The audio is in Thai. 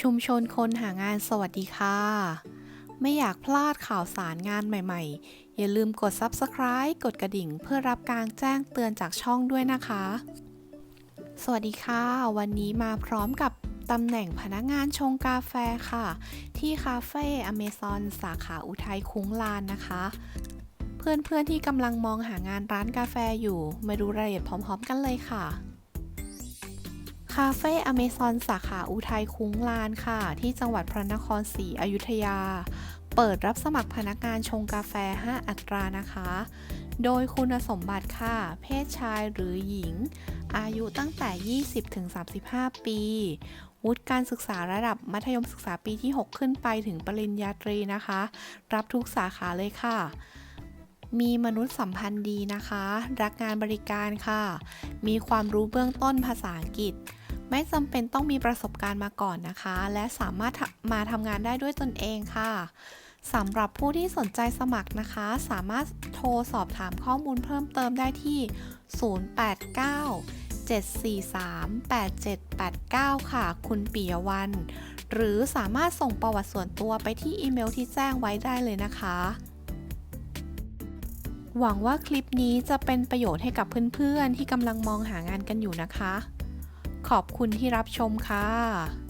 ชุมชนคนหางานสวัสดีค่ะ ไม่อยากพลาดข่าวสารงานใหม่ๆ อย่าลืมกด Subscribe กดกระดิ่งเพื่อรับการแจ้งเตือนจากช่องด้วยนะคะ สวัสดีค่ะ วันนี้มาพร้อมกับตำแหน่งพนักงานชงกาแฟค่ะ ที่คาเฟ่อเมซอนสาขาอุทัยคุ้งลานนะคะ เพื่อนๆที่กำลังมองหางานร้านกาแฟอยู่ มาดูรายละเอียดพร้อม ๆ กันเลยค่ะ คาเฟ่อเมซอนสาขาอุทัยคุ้งลานค่ะ ที่จังหวัดพระนครศรีอยุธยา เปิดรับสมัครพนักงานชงกาแฟ 5 อัตรานะคะ โดยคุณสมบัติค่ะ เพศชายหรือหญิง อายุตั้งแต่ 20-35 ปี วุฒิการศึกษาระดับมัธยมศึกษาปีที่ 6 ขึ้นไปถึงปริญญาตรีนะคะ รับทุกสาขาเลยค่ะมีมนุษยสัมพันธ์ดีนะคะ รักงานบริการค่ะ มีความรู้เบื้องต้นภาษาอังกฤษ ไม่จำเป็นต้องมีประสบการณ์มาก่อนนะคะ และสามารถมาทำงานได้ด้วยตนเองค่ะสำหรับผู้ที่สนใจสมัครนะคะ สามารถโทรสอบถามข้อมูลเพิ่มเติมได้ที่ 089 743 8789 ค่ะ คุณปิยวัน หรือสามารถส่งประวัติส่วนตัวไปที่อีเมลที่แจ้งไว้ได้เลยนะคะ หวังว่าคลิปนี้จะเป็นประโยชน์ให้กับเพื่อนๆ ที่กำลังมองหางานกันอยู่นะคะ ขอบคุณที่รับชมค่ะ